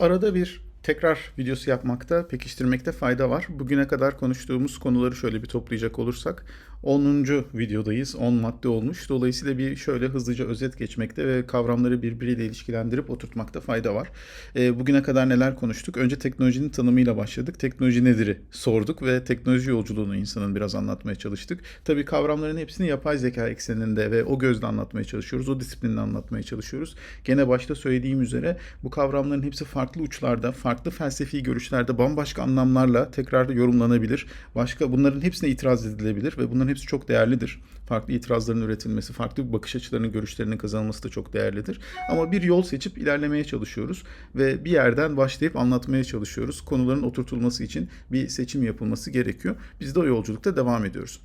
arada bir tekrar videosu yapmakta, pekiştirmekte fayda var. Bugüne kadar konuştuğumuz konuları şöyle bir toplayacak olursak 10. videodayız. 10 madde olmuş. Dolayısıyla bir şöyle hızlıca özet geçmekte ve kavramları birbiriyle ilişkilendirip oturtmakta fayda var. E, bugüne kadar neler konuştuk? Önce teknolojinin tanımıyla başladık. Teknoloji nedir'i sorduk ve teknoloji yolculuğunu insanın biraz anlatmaya çalıştık. Tabii kavramların hepsini yapay zeka ekseninde ve o gözle anlatmaya çalışıyoruz. O disiplinle anlatmaya çalışıyoruz. Gene başta söylediğim üzere bu kavramların hepsi farklı uçlarda, farklı felsefi görüşlerde bambaşka anlamlarla tekrar yorumlanabilir. Başka bunların hepsine itiraz edilebilir ve bunların hepsi çok değerlidir. Farklı itirazların üretilmesi, farklı bakış açılarının, görüşlerinin kazanılması da çok değerlidir. Ama bir yol seçip ilerlemeye çalışıyoruz ve bir yerden başlayıp anlatmaya çalışıyoruz. Konuların oturtulması için bir seçim yapılması gerekiyor. Biz de o yolculukta devam ediyoruz.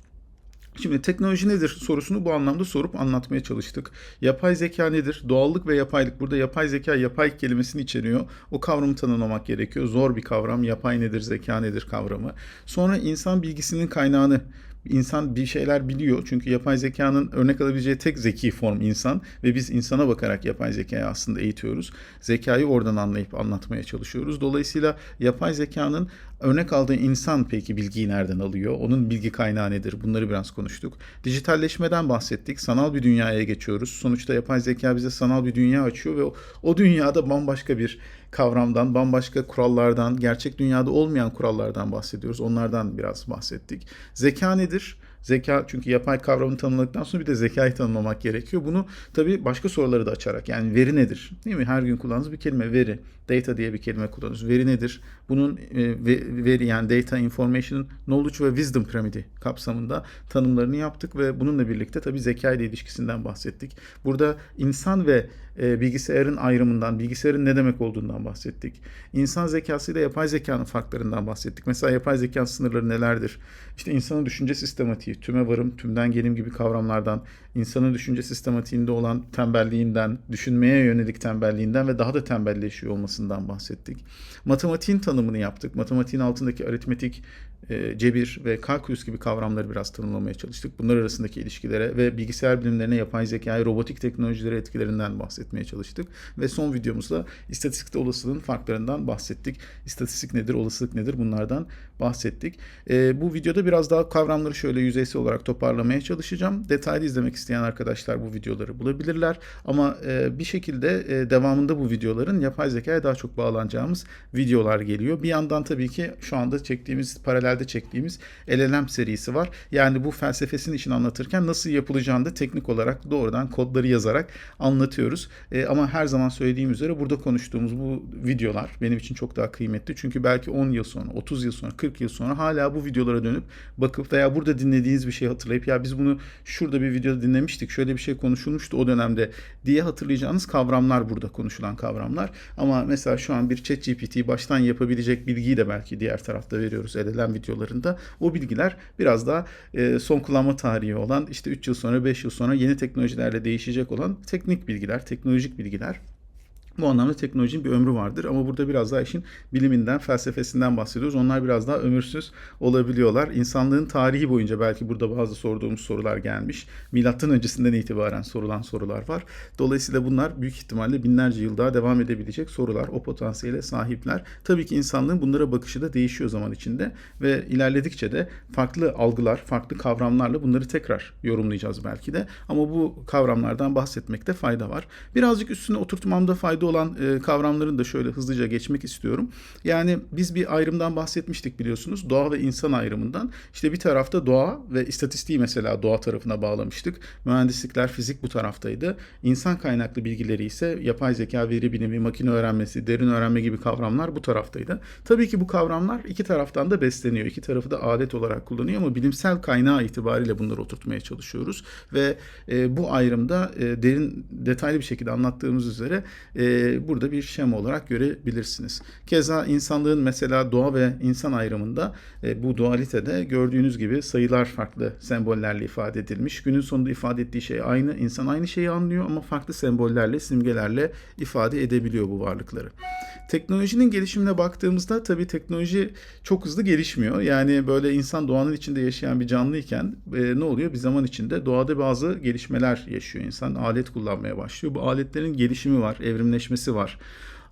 Şimdi teknoloji nedir sorusunu bu anlamda sorup anlatmaya çalıştık. Yapay zeka nedir? Doğallık ve yapaylık. Burada yapay zeka yapay kelimesini içeriyor. O kavramı tanımlamak gerekiyor. Zor bir kavram. Yapay nedir, zeka nedir kavramı. Sonra insan bilgisinin kaynağını insan bir şeyler biliyor. Çünkü yapay zekanın örnek alabileceği tek zeki form insan ve biz insana bakarak yapay zekayı aslında eğitiyoruz. Zekayı oradan anlayıp anlatmaya çalışıyoruz. Dolayısıyla yapay zekanın örnek aldığı insan peki bilgiyi nereden alıyor? Onun bilgi kaynağı nedir? Bunları biraz konuştuk. Dijitalleşmeden bahsettik. Sanal bir dünyaya geçiyoruz. Sonuçta yapay zeka bize sanal bir dünya açıyor ve o, o dünyada bambaşka bir kavramdan, bambaşka kurallardan, gerçek dünyada olmayan kurallardan bahsediyoruz. Onlardan biraz bahsettik. Zeka nedir? Zeka çünkü yapay kavramını tanımladıktan sonra bir de zekayı tanımlamak gerekiyor. Bunu tabii başka soruları da açarak yani veri nedir? Değil mi? Her gün kullandığımız bir kelime veri. Data diye bir kelime kullanıyoruz. Veri nedir? Bunun e, veri yani data, information, knowledge ve wisdom piramidi kapsamında tanımlarını yaptık ve bununla birlikte tabii zeka ile ilişkisinden bahsettik. Burada insan ve e, bilgisayarın ayrımından, bilgisayarın ne demek olduğundan bahsettik. İnsan zekası ile yapay zekanın farklarından bahsettik. Mesela yapay zeka sınırları nelerdir? İşte insanın düşünce sistematiği, tüme varım, tümden gelim gibi kavramlardan, insanın düşünce sistematiğinde olan tembelliğinden, düşünmeye yönelik tembelliğinden ve daha da tembelleşiyor olmasından bahsettik. Matematiğin tanımını yaptık. Matematiğin altındaki aritmetik, e, cebir ve kalkülüs gibi kavramları biraz tanımlamaya çalıştık. Bunlar arasındaki ilişkilere ve bilgisayar bilimlerine, yapay zekaya, robotik teknolojilere etkilerinden bahsetmeye çalıştık. Ve son videomuzda istatistikte olasılığın farklarından bahsettik. İstatistik nedir, olasılık nedir bunlardan bahsettik. E, bu videoda biraz daha kavramları şöyle yüzeysel olarak toparlamaya çalışacağım. Detaylı izlemek isteyen arkadaşlar bu videoları bulabilirler. Ama e, bir şekilde e, devamında bu videoların yapay zekaya daha çok bağlanacağımız videolar geliyor. Bir yandan tabii ki şu anda çektiğimiz paralelde çektiğimiz LLM serisi var. Yani bu felsefesini için anlatırken nasıl yapılacağını da teknik olarak doğrudan kodları yazarak anlatıyoruz. E, ama her zaman söylediğim üzere burada konuştuğumuz bu videolar benim için çok daha kıymetli. Çünkü belki 10 yıl sonra, 30 yıl sonra, 40 yıl sonra hala bu videolara dönüp bakıp veya burada dinlediğiniz bir şey hatırlayıp ya biz bunu şurada bir videoda dinlemiştik, şöyle bir şey konuşulmuştu o dönemde diye hatırlayacağınız kavramlar burada konuşulan kavramlar. Ama mesela şu an bir chat GPT baştan yapabilecek bilgiyi de belki diğer tarafta veriyoruz LLM videolarında. O bilgiler biraz daha e, son kullanma tarihi olan işte 3 yıl sonra 5 yıl sonra yeni teknolojilerle değişecek olan teknik bilgiler, teknolojik bilgiler. Bu anlamda teknolojinin bir ömrü vardır ama burada biraz daha işin biliminden, felsefesinden bahsediyoruz. Onlar biraz daha ömürsüz olabiliyorlar. İnsanlığın tarihi boyunca belki burada bazı sorduğumuz sorular gelmiş. Milattan öncesinden itibaren sorulan sorular var. Dolayısıyla bunlar büyük ihtimalle binlerce yıl daha devam edebilecek sorular. O potansiyele sahipler. Tabii ki insanlığın bunlara bakışı da değişiyor zaman içinde ve ilerledikçe de farklı algılar, farklı kavramlarla bunları tekrar yorumlayacağız belki de. Ama bu kavramlardan bahsetmekte fayda var. Birazcık üstüne oturtmamda fayda olan e, kavramların da şöyle hızlıca geçmek istiyorum. Yani biz bir ayrımdan bahsetmiştik biliyorsunuz. Doğa ve insan ayrımından. İşte bir tarafta doğa ve istatistiği mesela doğa tarafına bağlamıştık. Mühendislikler, fizik bu taraftaydı. İnsan kaynaklı bilgileri ise yapay zeka, veri bilimi, makine öğrenmesi, derin öğrenme gibi kavramlar bu taraftaydı. Tabii ki bu kavramlar iki taraftan da besleniyor. İki tarafı da adet olarak kullanıyor ama bilimsel kaynağı itibariyle bunları oturtmaya çalışıyoruz. Ve e, bu ayrımda e, derin, detaylı bir şekilde anlattığımız üzere e, burada bir şema olarak görebilirsiniz. Keza insanlığın mesela doğa ve insan ayrımında e, bu dualitede gördüğünüz gibi sayılar farklı sembollerle ifade edilmiş. Günün sonunda ifade ettiği şey aynı. İnsan aynı şeyi anlıyor ama farklı sembollerle, simgelerle ifade edebiliyor bu varlıkları. Teknolojinin gelişimine baktığımızda tabii teknoloji çok hızlı gelişmiyor. Yani böyle insan doğanın içinde yaşayan bir canlıyken e, ne oluyor? Bir zaman içinde doğada bazı gelişmeler yaşıyor insan. Alet kullanmaya başlıyor. Bu aletlerin gelişimi var, evrimleşmesi var.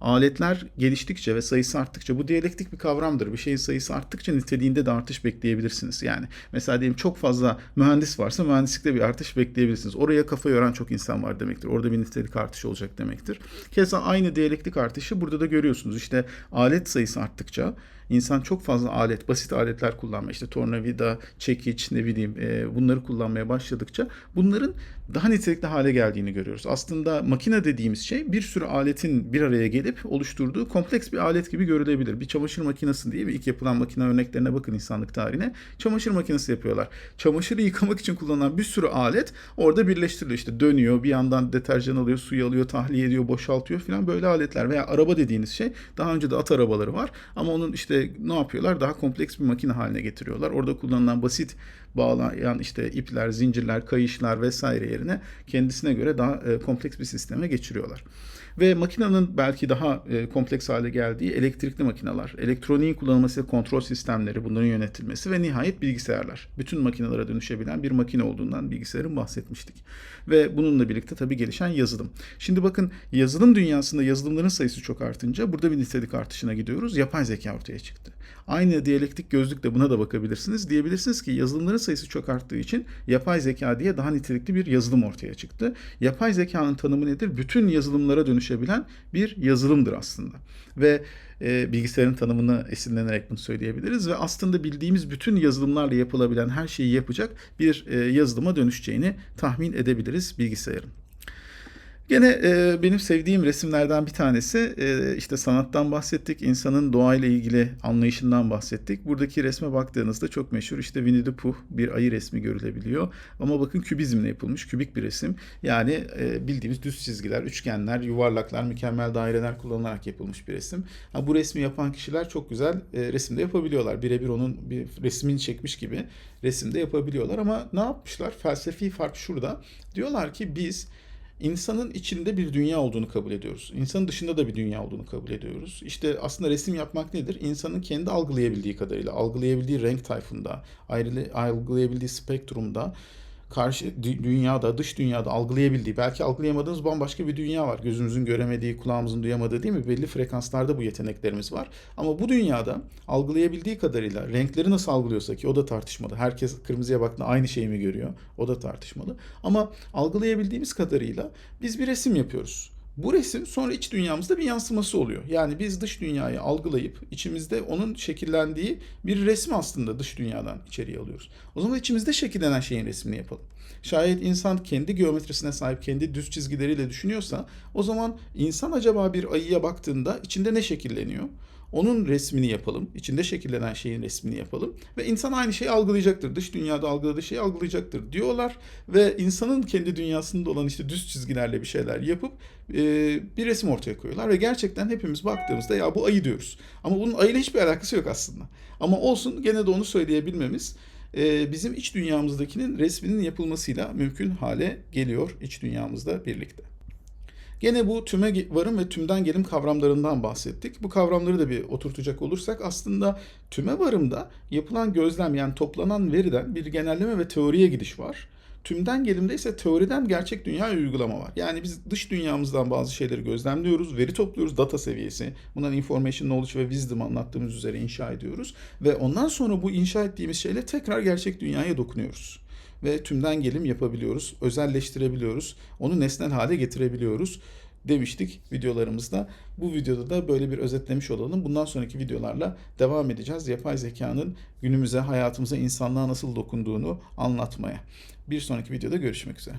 aletler geliştikçe ve sayısı arttıkça bu diyalektik bir kavramdır. Bir şeyin sayısı arttıkça niteliğinde de artış bekleyebilirsiniz. Yani mesela diyelim çok fazla mühendis varsa mühendislikte bir artış bekleyebilirsiniz. Oraya kafa yoran çok insan var demektir. Orada bir nitelik artışı olacak demektir. Keza aynı diyalektik artışı burada da görüyorsunuz. İşte alet sayısı arttıkça insan çok fazla alet, basit aletler kullanmaya, işte tornavida, çekiç, ne bileyim e, bunları kullanmaya başladıkça bunların daha nitelikli hale geldiğini görüyoruz. Aslında makine dediğimiz şey bir sürü aletin bir araya gelip oluşturduğu kompleks bir alet gibi görülebilir. Bir çamaşır makinesi diye bir ilk yapılan makine örneklerine bakın insanlık tarihine. Çamaşır makinesi yapıyorlar. Çamaşırı yıkamak için kullanılan bir sürü alet orada birleştiriliyor. İşte dönüyor, bir yandan deterjan alıyor, suyu alıyor, tahliye ediyor, boşaltıyor falan böyle aletler. Veya araba dediğiniz şey daha önce de at arabaları var ama onun işte ne yapıyorlar? Daha kompleks bir makine haline getiriyorlar. Orada kullanılan basit bağlayan işte ipler, zincirler, kayışlar vesaire yerine kendisine göre daha e, kompleks bir sisteme geçiriyorlar. Ve makinenin belki daha e, kompleks hale geldiği elektrikli makineler, elektroniğin kullanılması, kontrol sistemleri, bunların yönetilmesi ve nihayet bilgisayarlar. Bütün makinelere dönüşebilen bir makine olduğundan bilgisayarın bahsetmiştik. Ve bununla birlikte tabii gelişen yazılım. Şimdi bakın yazılım dünyasında yazılımların sayısı çok artınca burada bir nitelik artışına gidiyoruz. Yapay zeka ortaya çıktı. Aynı diyalektik gözlükle buna da bakabilirsiniz. Diyebilirsiniz ki yazılımların sayısı çok arttığı için yapay zeka diye daha nitelikli bir yazılım ortaya çıktı. Yapay zekanın tanımı nedir? Bütün yazılımlara dönüşebilen bir yazılımdır aslında. Ve e, bilgisayarın tanımını esinlenerek bunu söyleyebiliriz ve aslında bildiğimiz bütün yazılımlarla yapılabilen her şeyi yapacak bir e, yazılıma dönüşeceğini tahmin edebiliriz bilgisayarın. Gene e, benim sevdiğim resimlerden bir tanesi e, işte sanattan bahsettik, insanın doğayla ilgili anlayışından bahsettik. Buradaki resme baktığınızda çok meşhur işte Winnie the Pooh bir ayı resmi görülebiliyor. Ama bakın kübizmle yapılmış, kübik bir resim. Yani e, bildiğimiz düz çizgiler, üçgenler, yuvarlaklar, mükemmel daireler kullanılarak yapılmış bir resim. Ha, bu resmi yapan kişiler çok güzel e, resimde yapabiliyorlar. Birebir onun bir resmini çekmiş gibi resimde yapabiliyorlar. Ama ne yapmışlar? Felsefi fark şurada. Diyorlar ki biz İnsanın içinde bir dünya olduğunu kabul ediyoruz. İnsanın dışında da bir dünya olduğunu kabul ediyoruz. İşte aslında resim yapmak nedir? İnsanın kendi algılayabildiği kadarıyla, algılayabildiği renk tayfında, ayrı, algılayabildiği spektrumda karşı dünyada, dış dünyada algılayabildiği, belki algılayamadığımız bambaşka bir dünya var. Gözümüzün göremediği, kulağımızın duyamadığı değil mi? Belli frekanslarda bu yeteneklerimiz var. Ama bu dünyada algılayabildiği kadarıyla renkleri nasıl algılıyorsa ki o da tartışmalı. Herkes kırmızıya baktığında aynı şeyi mi görüyor? O da tartışmalı. Ama algılayabildiğimiz kadarıyla biz bir resim yapıyoruz. Bu resim sonra iç dünyamızda bir yansıması oluyor. Yani biz dış dünyayı algılayıp içimizde onun şekillendiği bir resmi aslında dış dünyadan içeriye alıyoruz. O zaman içimizde şekillenen şeyin resmini yapalım. Şayet insan kendi geometrisine sahip, kendi düz çizgileriyle düşünüyorsa o zaman insan acaba bir ayıya baktığında içinde ne şekilleniyor? Onun resmini yapalım. İçinde şekillenen şeyin resmini yapalım. Ve insan aynı şeyi algılayacaktır. Dış dünyada algıladığı şeyi algılayacaktır diyorlar. Ve insanın kendi dünyasında olan işte düz çizgilerle bir şeyler yapıp e, bir resim ortaya koyuyorlar. Ve gerçekten hepimiz baktığımızda ya bu ayı diyoruz. Ama bunun ayıyla hiçbir alakası yok aslında. Ama olsun gene de onu söyleyebilmemiz e, bizim iç dünyamızdakinin resminin yapılmasıyla mümkün hale geliyor iç dünyamızda birlikte. Gene bu tüme varım ve tümden gelim kavramlarından bahsettik. Bu kavramları da bir oturtacak olursak aslında tüme varımda yapılan gözlem yani toplanan veriden bir genelleme ve teoriye gidiş var. Tümden gelimde ise teoriden gerçek dünya uygulama var. Yani biz dış dünyamızdan bazı şeyleri gözlemliyoruz, veri topluyoruz, data seviyesi. Bundan information, knowledge ve wisdom anlattığımız üzere inşa ediyoruz. Ve ondan sonra bu inşa ettiğimiz şeyle tekrar gerçek dünyaya dokunuyoruz ve tümden gelim yapabiliyoruz, özelleştirebiliyoruz, onu nesnel hale getirebiliyoruz demiştik videolarımızda. Bu videoda da böyle bir özetlemiş olalım. Bundan sonraki videolarla devam edeceğiz. Yapay zekanın günümüze, hayatımıza, insanlığa nasıl dokunduğunu anlatmaya. Bir sonraki videoda görüşmek üzere.